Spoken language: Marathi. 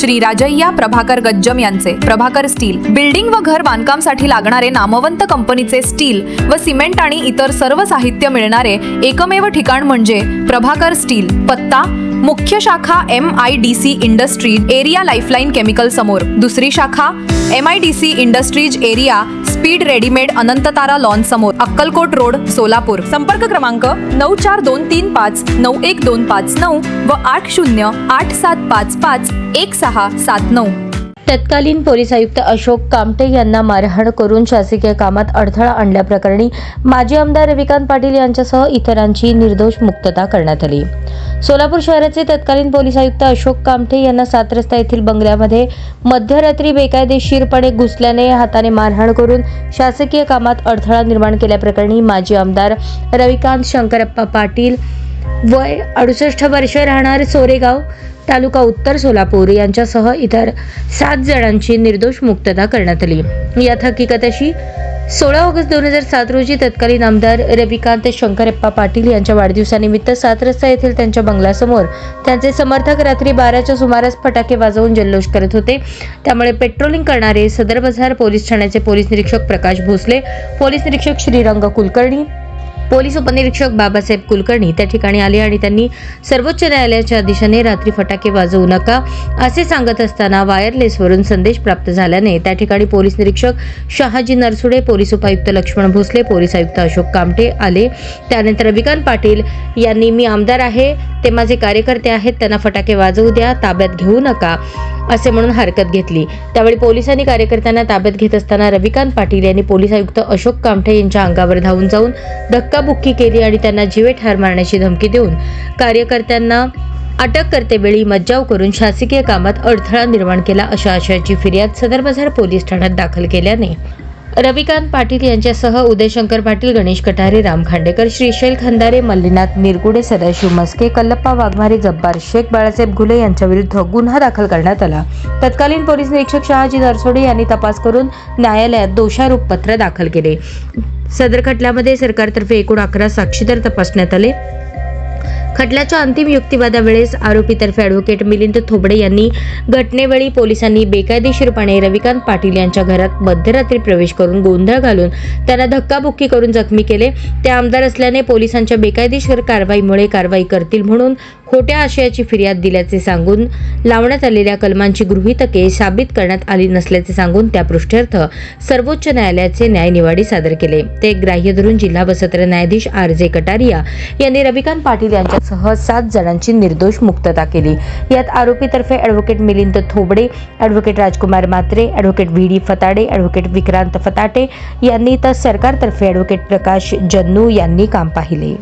श्री राजय्या प्रभाकर गज्जम यांचे. प्रभाकर स्टील. बिल्डिंग व घर बांधकामसाठी लागणारे नामवंत कंपनीचे स्टील व सिमेंट आणि इतर सर्व साहित्य मिळणारे एकमेव ठिकाण म्हणजे प्रभाकर स्टील. पत्ता मुख्य शाखा M I D C industries area lifeline chemical समोर. दुसरी शाखा M I D C industries area speed readymade Anantatara lawn समोर. अक्कलकोट रोड सोलापूर. संपर्क क्रमांक नऊ चार दोन तीन पाच नऊ एक दोन पाच नऊ व आठ शून्य आठ सात पाच पाच एक सहा सात नऊ. तत्कालीन पोलीस आयुक्त अशोक कामटे यांना मारहाण करून शासकीय कामात अडथळा आणल्याप्रकरणी माजी आमदार रविकांत पाटील यांच्यासह इतरांची निर्दोष मुक्तता करण्यात आली. सोलापूर शहराचे तत्कालीन पोलीस आयुक्त अशोक कामठे यांना सात रस्ता येथील बंगल्यामध्ये मध्यरात्री बेकायदेशीरपणे घुसल्याने हाताने मारहाण करून शासकीय कामात अडथळा निर्माण केल्याप्रकरणी माजी आमदार रविकांत शंकरप्पा पाटील वय अडुसष्ट वर्ष राहणार सोरेगाव तालुका उत्तर सोलापूर यांच्यासह इतर सात जणांची निर्दोष मुक्तता करण्यात आली. यात हकीकतशी सोळा ऑगस्ट दोन हजार सात रोजी तत्कालीन आमदार रविकांत शंकरप्पा पाटील यांच्या वाढदिवसानिमित्त सात रस्ता येथील त्यांच्या बंगल्यासमोर त्यांचे समर्थक रात्री बाराच्या सुमारास फटाके वाजवून जल्लोष करत होते. त्यामुळे पेट्रोलिंग करणारे सदर बाजार पोलीस ठाण्याचे पोलीस निरीक्षक प्रकाश भोसले पोलीस निरीक्षक श्रीरंग कुलकर्णी पोलीस उपनिरीक्षक बाबासाहेब कुलकर्णी त्या ठिकाणी आले आणि त्यांनी सर्वोच्च न्यायालयाच्या आदेशाने रात्री फटाके वाजवू नका असे सांगत असताना वायरलेसवरून संदेश प्राप्त झाल्याने त्या ठिकाणी पोलीस निरीक्षक शहाजी नरसुडे पोलीस उपायुक्त लक्ष्मण भोसले पोलीस आयुक्त अशोक कामटे आले. त्यानंतर रविकांत पाटील यांनी मी आमदार आहे ते माझे कार्यकर्ते आहेत त्यांना फटाके वाजवू द्या ताब्यात घेऊ नका असे म्हणून हरकत घेतली. त्यावेळी पोलिसांनी कार्यकर्त्यांना ताब्यात घेत असताना रविकांत पाटील यांनी पोलीस आयुक्त अशोक कामठे यांच्या अंगावर धावून जाऊन धक्काबुक्की केली आणि त्यांना जीवे ठार मारण्याची धमकी देऊन कार्यकर्त्यांना अटक करतेवेळी मज्जाव करून शासकीय कामात अडथळा निर्माण केला अशा आशयाची फिर्याद सदर बाजार पोलीस ठाण्यात दाखल केल्याने रविकांत पाटील यांच्यासह उदयशंकर पाटील गणेश कटारे राम खांडेकर श्रीशैल खंदारे मल्लीनाथ निरगुडे सदाशिव मस्के कल्लप्पा वाघमारे जब्बार शेख बाळासाहेब घुले यांच्या विरुद्ध गुन्हा दाखल करण्यात आला. तत्कालीन पोलीस निरीक्षक शहाजी नरसोडे यांनी तपास करून न्यायालयात दोषारोप पत्र दाखल केले. सदर खटल्यामध्ये सरकारतर्फे एकूण अकरा साक्षीदार तपासण्यात आले. खटल्याच्या अंतिम युक्तिवादावेळेस आरोपीतर्फे ॲडव्होकेट मिलिंद थोबडे यांनी घटनेवेळी पोलिसांनी बेकायदेशीरपणे रविकांत पाटील यांच्या घरात मध्यरात्री प्रवेश करून गोंधळ घालून त्यांना धक्काबुक्की करून जखमी केले. ते आमदार असल्याने पोलिसांच्या बेकायदेशीर कारवाईमुळे कारवाई करतील म्हणून खोट्या आशयाची फिर्याद दिल्याचे सांगून लावण्यात आलेल्या कलमांची गृहीतके साबित करण्यात आली नसल्याचे सांगून त्या पृष्ठार्थ सर्वोच्च न्यायालयाचे न्यायनिवाडी सादर केले. ते ग्राह्य धरून जिल्हा व सत्र न्यायाधीश आर जे कटारिया यांनी रविकांत पाटील यांच्यासह सात जणांची निर्दोष मुक्तता केली. यात आरोपीतर्फे advocate Milind Thobde advocate Rajkumar Matre advocate V D Fatade advocate Vikrant Fatate यांनी तर सरकारतर्फे ॲडव्होकेट प्रकाश जन्नू यांनी काम पाहिले.